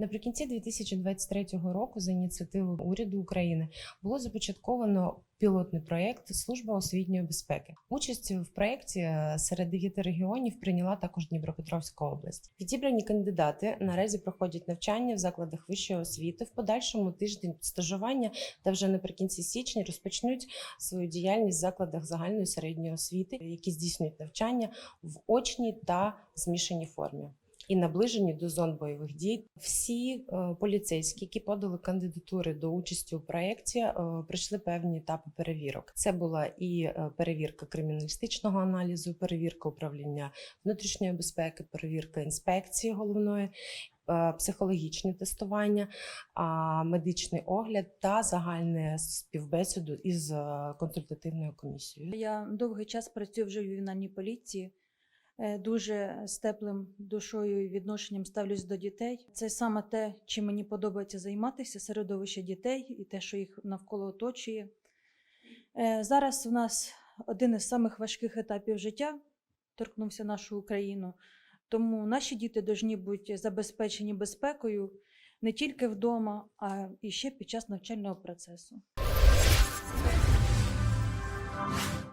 Наприкінці 2023 року, за ініціативи уряду України, було започатковано пілотний проєкт Служба освітньої безпеки. Участь в проєкті е, серед дев'яти регіонів прийняла також Дніпропетровська область. Відібрані кандидати наразі проходять навчання в закладах вищої освіти. В подальшому тиждень стажування та вже наприкінці січня розпочнуть свою діяльність в закладах загальної середньої освіти, які здійснюють навчання в очній та змішаній формі. І наближені до зон бойових дій всі е, поліцейські, які подали кандидатури до участі у проєкті, е, пройшли певні етапи перевірок. Це була і е, перевірка криміналістичного аналізу, перевірка управління внутрішньої безпеки, перевірка інспекції головної. Психологічне тестування, медичний огляд та загальне співбесіду із консультативною комісією. Я довгий час працюю вже в ювенальній поліції. Е, Дуже з теплим душою і відношенням ставлюсь до дітей. Це саме те, чим мені подобається займатися, середовище дітей і те, що їх навколо оточує. Е, Зараз у нас один із самих важких етапів життя торкнувся нашу Україну. Тому наші діти повинні бути забезпечені безпекою не тільки вдома, а і ще під час навчального процесу.